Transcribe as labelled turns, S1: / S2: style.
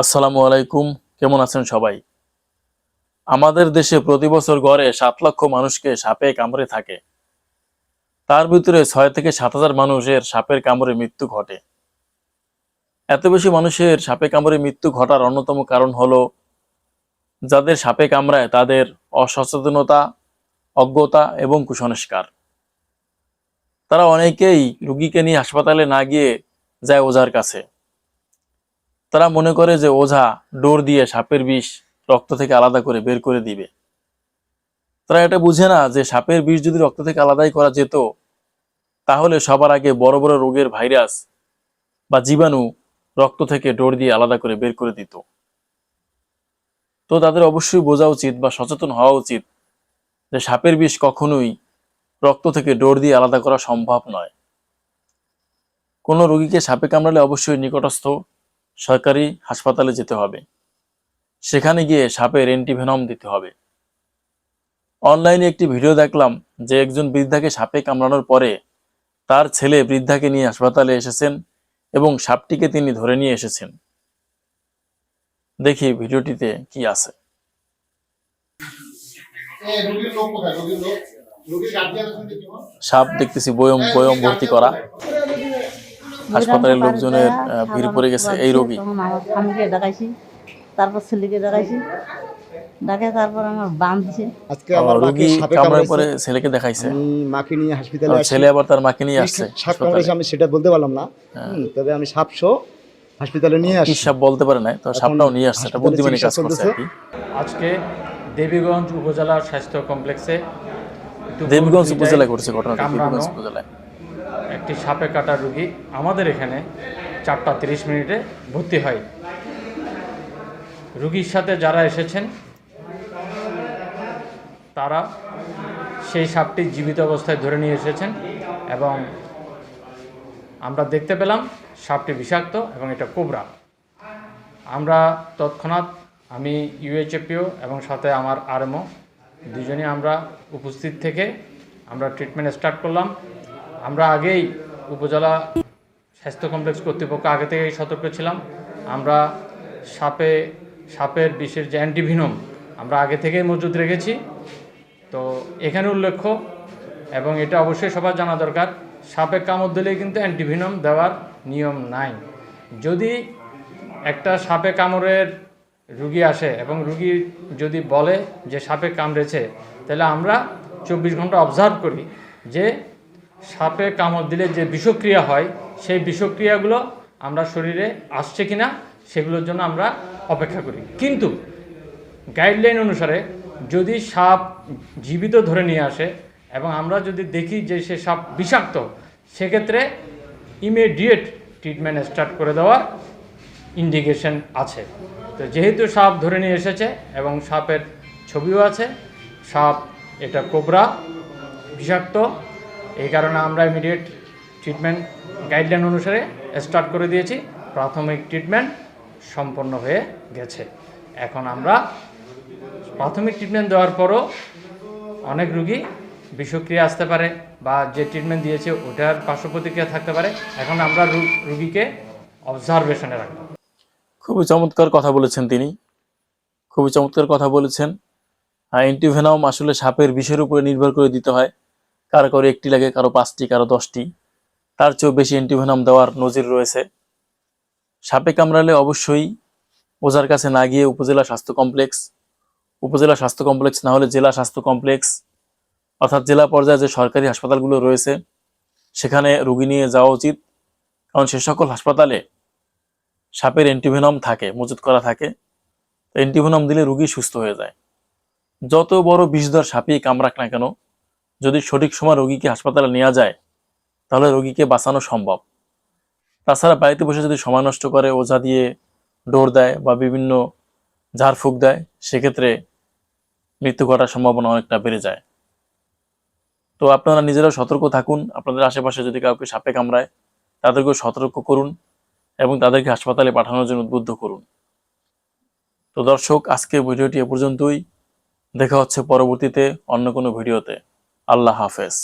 S1: আসসালামু আলাইকুম। কেমন আছেন সবাই? আমাদের দেশে প্রতি বছর গড়ে সাত লক্ষ মানুষকে সাপে কামড়ে থাকে। তার ভিতরে ছয় থেকে সাত হাজার মানুষের সাপের কামড়ে মৃত্যু ঘটে। এত বেশি মানুষের সাপে কামড়ে মৃত্যু ঘটার অন্যতম কারণ হলো যাদের সাপে কামড়ায় তাদের অসচেতনতা, অজ্ঞতা এবং কুসংস্কার। তারা অনেকেই রুগীকে নিয়ে হাসপাতালে না গিয়ে যায় ওজার কাছে। তারা মনে করে যে ওঝা ডোর দিয়ে সাপের বিষ রক্ত থেকে আলাদা করে বের করে দিবে। তারা এটা বুঝে না যে সাপের বিষ যদি রক্ত থেকে আলাদাই করা যেত, তাহলে সবার আগে বড় বড় রোগের ভাইরাস বা জীবাণু রক্ত থেকে ডোর দিয়ে আলাদা করে বের করে দিত। তো তাদের অবশ্যই বোঝা উচিত বা সচেতন হওয়া উচিত যে সাপের বিষ কখনোই রক্ত থেকে ডোর দিয়ে আলাদা করা সম্ভব নয়। কোনো রোগীকে সাপে কামড়ালে অবশ্যই নিকটস্থ সরকারি হাসপাতালে যেতে হবে। সেখানে গিয়ে সাপের অ্যান্টিভেনম দিতে হবে। অনলাইনে একটি ভিডিও দেখলাম যে একজন বৃদ্ধাকে সাপে কামড়ানোর পরে তার ছেলে বৃদ্ধাকে নিয়ে হাসপাতালে এসেছেন এবং সাপটিকে তিনি ধরে নিয়ে এসেছেন। দেখি ভিডিওটিতে কি আছে। সাপ দেখতেছি বয়ম বয়ম ভর্তি করা। হাসপাতালের লোকজনের ভিড় পড়ে গেছে এই রোগী।
S2: স্বামীকে দেখাইছি তারপর ছেলেকে দেখাইছি ডাকে তারপর আমার বান
S3: আজকে আমার
S1: রোগী
S3: সাপে
S1: পরে ছেলেকে দেখাইছে।
S3: আমি মাকে নিয়ে হসপিটালে
S1: ছেলে আবার তার মাকে নিয়ে আসছে
S3: সাপ কামড়াইছে আমি সেটা বলতে পারলাম না।
S1: হ্যাঁ।
S3: তবে আমি সাপ শো হসপিটালে নিয়ে আসি।
S1: কি সাপ বলতে পারে না তো সাপটাও নিয়ে আসছে এটা
S3: হাসপাতালে
S1: কাজ করছে
S4: আজকে দেবীগঞ্জ উপজেলা স্বাস্থ্য কমপ্লেক্সে
S1: দেবীগঞ্জ উপজেলায় ঘটছে দেবীগঞ্জ উপজেলায়।
S4: একটি সাপে কাটা রুগী আমাদের এখানে চারটা তিরিশ মিনিটে ভর্তি হয়। রুগীর সাথে যারা এসেছেন, তারা সেই সাপটি জীবিত অবস্থায় ধরে নিয়ে এসেছেন এবং আমরা দেখতে পেলাম সাপটি বিষাক্ত এবং এটা কোবরা। আমরা তৎক্ষণাৎ আমি ইউএইচএপিও এবং সাথে আমার আরএমও দুজনে আমরা উপস্থিত থেকে আমরা ট্রিটমেন্ট স্টার্ট করলাম। আমরা আগেই উপজেলা স্বাস্থ্য কমপ্লেক্স কর্তৃপক্ষ আগে থেকেই সতর্ক ছিলাম। আমরা সাপে, সাপের বিষের যে অ্যান্টিভিনম, আমরা আগে থেকেই মজুদ রেখেছি। তো এখানে উল্লেখ্য, এবং এটা অবশ্যই সবার জানা দরকার, সাপে কামড় দিলে কিন্তু অ্যান্টিভিনম দেওয়ার নিয়ম নাই। যদি একটা সাপে কামড়ের রুগী আসে এবং রুগী যদি বলে যে সাপে কামড়েছে, তাহলে আমরা চব্বিশ ঘণ্টা অবজার্ভ করি যে সাপে কামড় দিলে যে বিষক্রিয়া হয়, সেই বিষক্রিয়াগুলো আমরা শরীরে আসছে কিনা সেগুলোর জন্য আমরা অপেক্ষা করি। কিন্তু গাইডলাইন অনুসারে যদি সাপ জীবিত ধরে নিয়ে আসে এবং আমরা যদি দেখি যে সে সাপ বিষাক্ত, সেক্ষেত্রে ইমিডিয়েট ট্রিটমেন্ট স্টার্ট করে দেওয়ার ইন্ডিকেশন আছে। তো যেহেতু সাপ ধরে নিয়ে এসেছে এবং সাপের ছবিও আছে, সাপ এটা কোবরা, বিষাক্ত এই কারণে আমরা ইমিডিয়েট ট্রিটমেন্ট গাইডলাইন অনুসারে স্টার্ট করে দিয়েছি। প্রাথমিক ট্রিটমেন্ট সম্পন্ন হয়ে গেছে। এখন আমরা প্রাথমিক ট্রিটমেন্ট দেওয়ার পরও অনেক রুগী বিষক্রিয়া আসতে পারে বা যে ট্রিটমেন্ট দিয়েছে ওটার পার্শ্ব প্রতিক্রিয়া থাকতে পারে। এখন আমরা রুগীকে অবজারভেশনে রাখব।
S1: খুবই চমৎকার কথা বলেছেন তিনি। খুবই চমৎকার কথা বলেছেন। অ্যান্টিভেনম আসলে সাপের বিষের উপরে নির্ভর করে দিতে হয়। কারও কারও একটি লাগে, কারও পাঁচটি, কারও দশটি। তার চেয়েও বেশি অ্যান্টিভেনম দেওয়ার নজির রয়েছে। সাপে কামড়ালে অবশ্যই ওজার কাছে না গিয়ে উপজেলা স্বাস্থ্য কমপ্লেক্স, উপজেলা স্বাস্থ্য কমপ্লেক্স না হলে জেলা স্বাস্থ্য কমপ্লেক্স, অর্থাৎ জেলা পর্যায়ে যে সরকারি হাসপাতালগুলো রয়েছে, সেখানে রুগী নিয়ে যাওয়া উচিত। কারণ সে সকল হাসপাতালে সাপের অ্যান্টিভেনম থাকে, মজুত করা থাকে। অ্যান্টিভেনম দিলে রুগী সুস্থ হয়ে যায়। যত বড় বিষধর সাপই কামড়াক না কেন যদি সঠিক সময় রোগীকে হাসপাতালে নেওয়া যায়, তাহলে রোগীকে বাঁচানো সম্ভব। তাছাড়া বাড়িতে বসে যদি সময় নষ্ট করে, ওঝা দিয়ে ডোর দেয় বা বিভিন্ন ঝাড়ফুঁক দেয়, সেক্ষেত্রে মৃত্যু ঘটার সম্ভাবনা অনেকটা বেড়ে যায়। তো আপনারা নিজেরাও সতর্ক থাকুন। আপনাদের আশেপাশে যদি কাউকে সাপে কামড়ায়, তাদেরকেও সতর্ক করুন এবং তাদেরকে হাসপাতালে পাঠানোর জন্য উদ্বুদ্ধ করুন। তো দর্শক আজকে ভিডিওটি এ পর্যন্তই। দেখা হচ্ছে পরবর্তীতে অন্য কোনো ভিডিওতে। আল্লাহ হাফেজ।